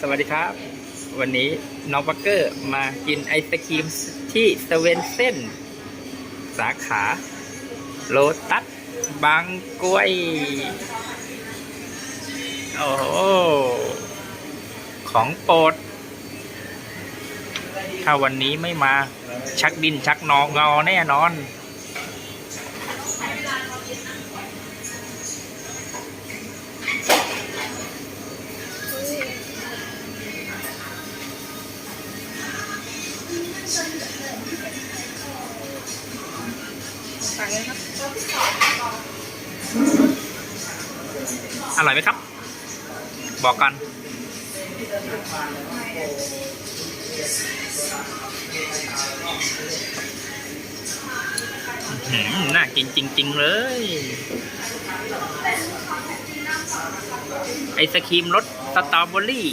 สวัสดีครับ วันนี้น้องบักเกอร์มากินไอศครีมที่สเวนเซนสาขา โลตัสบางกล้วย โอ้ของโปรด ถ้าวันนี้ไม่มาชักดินชักนองงอแน่นอน สั่งเลยครับอร่อยไหมครับ บอกกัน น่ากินจริง ๆ เลย ไอศครีมรสสตรอเบอรี่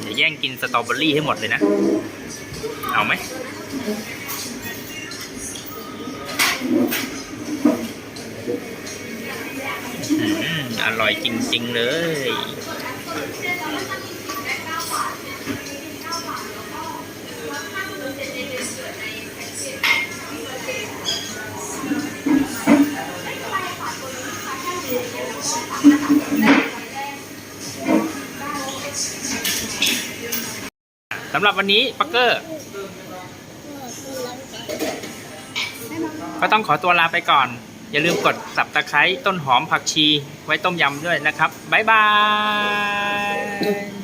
เดี๋ยวแย่งกินสตรอเบอรี่ให้หมดเลยนะ เอาไหมอืมอร่อยจริง ๆ เลย สำหรับวันนี้ปักเกอร์ ก็ต้องขอตัวลาไปก่อน อย่าลืมกดสับตะไคร้ต้นหอมผักชีไว้ต้มยำด้วยนะครับ บ๊ายบาย